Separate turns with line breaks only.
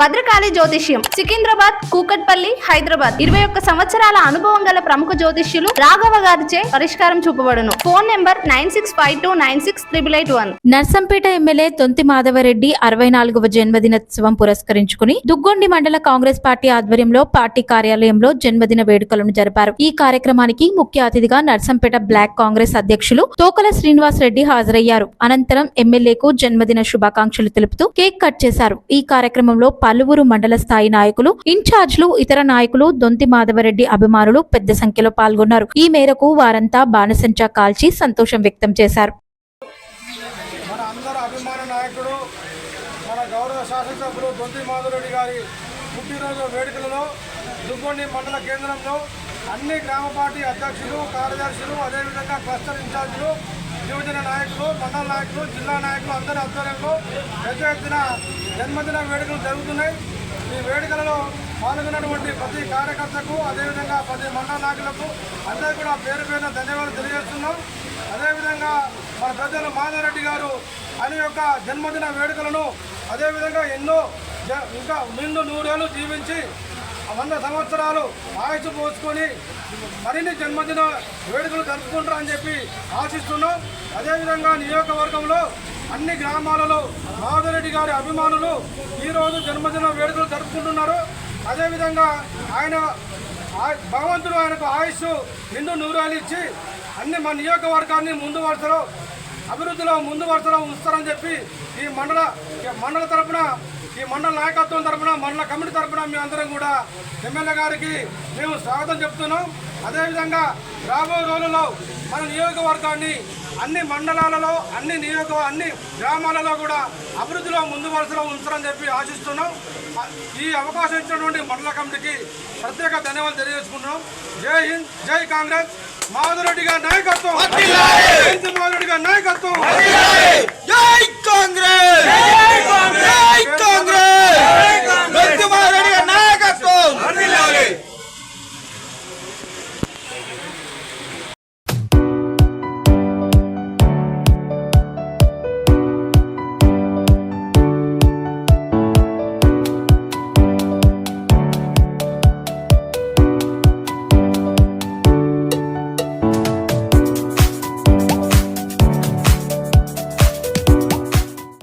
భద్రకాళి జ్యోతిష్యం సికింద్రాబాద్ కూకట్పల్లి హైదరాబాద్. ఇరవై ఒక్క సంవత్సరాల అనుభవం గల ప్రముఖ జ్యోతిష్యులు రాఘవ గారిచే పరిష్కారం చూపబడును. Phone number nine six five two nine six triple eight one.
Narsampet MLA Donthi Madhava Reddy అరవై నాలుగవ జన్మదినోత్సవం పురస్కరించుకుని దుగ్గొండి మండల కాంగ్రెస్ పార్టీ ఆధ్వర్యంలో పార్టీ కార్యాలయంలో జన్మదిన వేడుకలను జరిపారు. ఈ కార్యక్రమానికి ముఖ్య అతిథిగా నర్సంపేట బ్లాక్ కాంగ్రెస్ అధ్యక్షులు తోకల శ్రీనివాస్ రెడ్డి హాజరయ్యారు. అనంతరం ఎమ్మెల్యేకు జన్మదిన శుభాకాంక్షలు తెలుపుతూ కేక్ కట్ చేశారు. ఈ కార్యక్రమంలో పలువురు మండల స్థాయి నాయకులు ఇన్ఛార్జ్లు ఇతర నాయకులు దొంతి మాధవరెడ్డి అభిమానులు పెద్ద సంఖ్యలో పాల్గొన్నారు. ఈ మేరకు వారంతా బాణసంచా కాల్చి సంతోషం వ్యక్తం చేశారు.
మన గౌరవ శాసనసభ్యులు దొంతి మాధురెడ్డి గారి పుట్టినరోజు వేడుకలలో దుగ్గొండి మండల కేంద్రంలో అన్ని గ్రామ పార్టీ అధ్యక్షులు కార్యదర్శులు అదేవిధంగా క్లస్టర్ ఇన్ఛార్జీలు యువజన నాయకులు మండల నాయకులు జిల్లా నాయకులు అందరి ఆధ్వర్యంలో పెద్ద ఎత్తున జన్మదిన వేడుకలు జరుగుతున్నాయి. ఈ వేడుకలలో పాల్గొన్నటువంటి ప్రతి కార్యకర్తకు అదేవిధంగా ప్రతి మండల నాయకులకు అందరూ కూడా పేరు పేరున ధన్యవాదాలు తెలియజేస్తున్నాం. అదేవిధంగా మన పెద్దలు మాధవరెడ్డి గారు ఆయన యొక్క జన్మదిన వేడుకలను అదేవిధంగా ఎన్నో జ- ఇంకా నిండు నూరేళ్ళు జీవించి వంద సంవత్సరాలు ఆయుష్ పోసుకొని మరిన్ని జన్మదిన వేడుకలు జరుపుకుంటారని చెప్పి ఆశిస్తున్నాం. అదేవిధంగా నియోజకవర్గంలో అన్ని గ్రామాలలో మాధురెడ్డి గారి అభిమానులు ఈరోజు జన్మదిన వేడుకలు జరుపుకుంటున్నారు. అదేవిధంగా ఆయన ఆ- భగవంతుడు ఆయనకు ఆయుష్ నిండు నూరాలు ఇచ్చి అన్ని మన నియోజకవర్గాన్ని ముందు వరుసలో అభివృద్ధిలో ముందు వరుసలో ఉంచుతారని చెప్పి ఈ మండల ఈ మండల తరపున ఈ మండల నాయకత్వం తరపున మండల కమిటీ తరపున మీ అందరం కూడా ఎమ్మెల్యే గారికి మేము స్వాగతం చెప్తున్నాం. అదేవిధంగా రాబోయే రోజుల్లో మన నియోజకవర్గాన్ని అన్ని మండలాలలో అన్ని నియోజక అన్ని గ్రామాలలో కూడా అభివృద్ధిలో ముందు వరుసలో ఉంచారని చెప్పి ఆశిస్తున్నాం. ఈ అవకాశం ఇచ్చినటువంటి మండల కమిటీకి ప్రత్యేక ధన్యవాదాలు తెలియజేసుకుంటున్నాం. జై హింద్ జై కాంగ్రెస్. మాధురెడ్డి గారి నాయకత్వం. మాధురెడ్డి గారి నాయకత్వం.